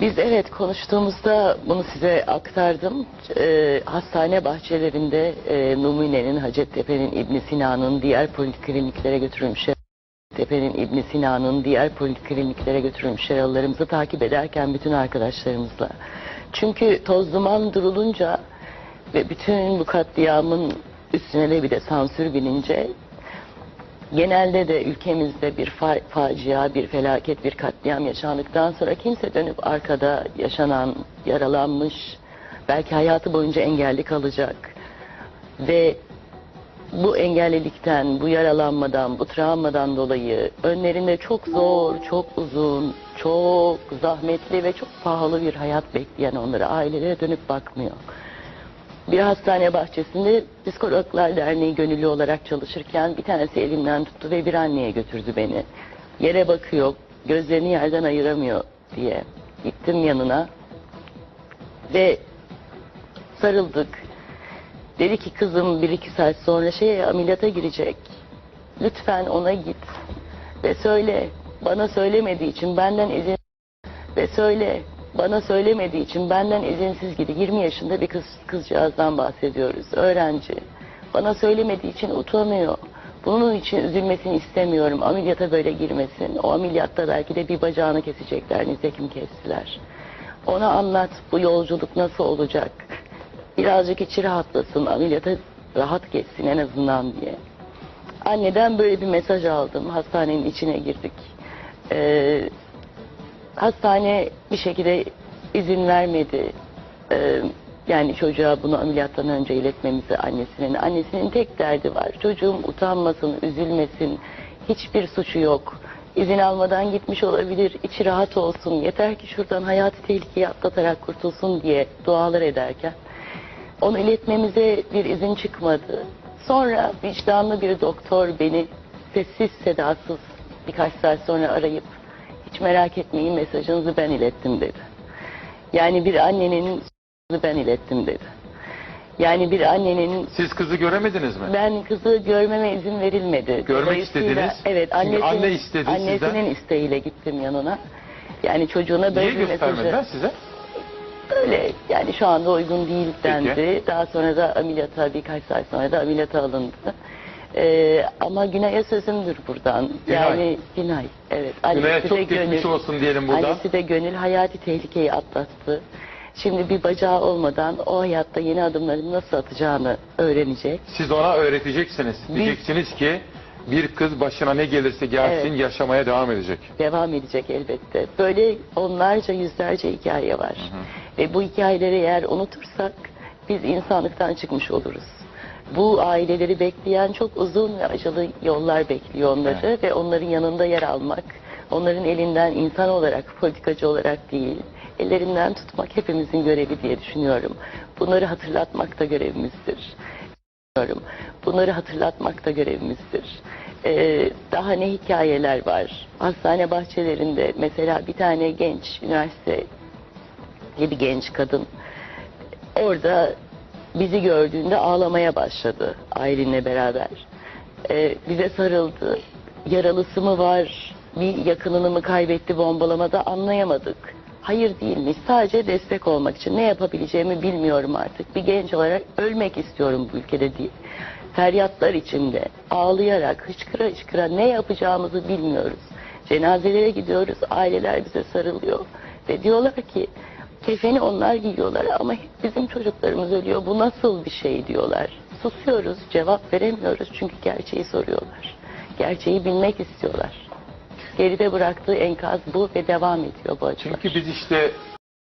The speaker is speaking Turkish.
Biz evet konuştuğumuzda bunu size aktardım. Ee, hastane bahçelerinde e, Numune'nin, Hacettepe'nin, İbn Sina'nın diğer polikliniklere götürülmüş Tepe'nin İbn Sina'nın diğer polikliniklere götürülmüş yaralılarımızı takip ederken bütün arkadaşlarımızla. Çünkü toz duman durulunca ve bütün bu katliamın üstüne de bir de sansür binince genelde de ülkemizde bir fa- facia, bir felaket, bir katliam yaşandıktan sonra kimse dönüp arkada yaşanan, yaralanmış, belki hayatı boyunca engelli kalacak ve bu engellilikten, bu yaralanmadan, bu travmadan dolayı önlerinde çok zor, çok uzun, çok zahmetli ve çok pahalı bir hayat bekleyen onlara ailelere dönüp bakmıyor. Bir hastane bahçesinde Psikologlar Derneği gönüllü olarak çalışırken bir tanesi elimden tuttu ve bir anneye götürdü beni. Yere bakıyor, gözlerini yerden ayıramıyor diye. Gittim yanına ve sarıldık. Dedi ki kızım bir iki saat sonra şeye ameliyata girecek. Lütfen ona git ve söyle. Bana söylemediği için benden izin ve söyle. Bana söylemediği için benden izinsiz gidi. 20 yaşında bir kız kızcağızdan bahsediyoruz. Öğrenci. Bana söylemediği için utanıyor. Bunun için üzülmesini istemiyorum. Ameliyata böyle girmesin. O ameliyatta belki de bir bacağını kesecekler. Nitekim kestiler. Ona anlat bu yolculuk nasıl olacak. Birazcık içi rahatlasın. Ameliyata rahat geçsin en azından diye. Anneden böyle bir mesaj aldım. Hastanenin içine girdik. Ee, hastane bir şekilde izin vermedi. Ee, yani çocuğa bunu ameliyattan önce iletmemizi annesinin. Annesinin tek derdi var. Çocuğum utanmasın, üzülmesin. Hiçbir suçu yok. İzin almadan gitmiş olabilir. içi rahat olsun. Yeter ki şuradan hayatı tehlikeye atlatarak kurtulsun diye dualar ederken onu iletmemize bir izin çıkmadı. Sonra vicdanlı bir doktor beni sessiz sedasız birkaç saat sonra arayıp hiç merak etmeyin mesajınızı ben ilettim dedi. Yani bir annenin ben ilettim dedi. Yani bir annenin Siz kızı göremediniz mi? ben kızı görmeme izin verilmedi. Görmek Dolayısıyla- istediniz. Evet Çünkü annesinin, anne istedi annesinin sizden. isteğiyle gittim yanına. Yani çocuğuna böyle Niye bir göstermediler mesajı size? Öyle yani şu anda uygun değil dendi. Daha sonra da ameliyata birkaç saat sonra da ameliyata alındı. Ee, ama Günay'a sözümdür buradan. Günay. Yani Günay. Evet. Annesi çok de geçmiş olsun diyelim buradan. Annesi de gönül hayati tehlikeyi atlattı. Şimdi bir bacağı olmadan o hayatta yeni adımları nasıl atacağını öğrenecek. Siz ona öğreteceksiniz. Diyeceksiniz ki bir kız başına ne gelirse gelsin Evet. yaşamaya devam edecek. devam edecek elbette. Böyle onlarca yüzlerce hikaye var. Ve bu hikayeleri eğer unutursak biz insanlıktan çıkmış oluruz. Bu aileleri bekleyen çok uzun ve acılı yollar bekliyor onları ve onların yanında yer almak, onların elinden insan olarak, politikacı olarak değil, ellerinden tutmak hepimizin görevi diye düşünüyorum. Bunları hatırlatmak da görevimizdir. Bunları hatırlatmak da görevimizdir. Ee, daha ne hikayeler var? Hastane bahçelerinde mesela bir tane genç, üniversite bir genç kadın orada bizi gördüğünde ağlamaya başladı ailenle beraber. Ee, bize sarıldı. Yaralısı mı var, bir yakınını mı kaybetti bombalamada anlayamadık. Hayır değilmiş. Sadece destek olmak için ne yapabileceğimi bilmiyorum artık. Bir genç olarak ölmek istiyorum bu ülkede değil. Feryatlar içinde ağlayarak hıçkıra hıçkıra ne yapacağımızı bilmiyoruz. Cenazelere gidiyoruz, aileler bize sarılıyor ve diyorlar ki kefeni onlar giyiyorlar ama bizim çocuklarımız ölüyor. Bu nasıl bir şey diyorlar. Susuyoruz, cevap veremiyoruz çünkü gerçeği soruyorlar. Gerçeği bilmek istiyorlar. Geride bıraktığı enkaz bu ve devam ediyor bu acılar. Çünkü biz işte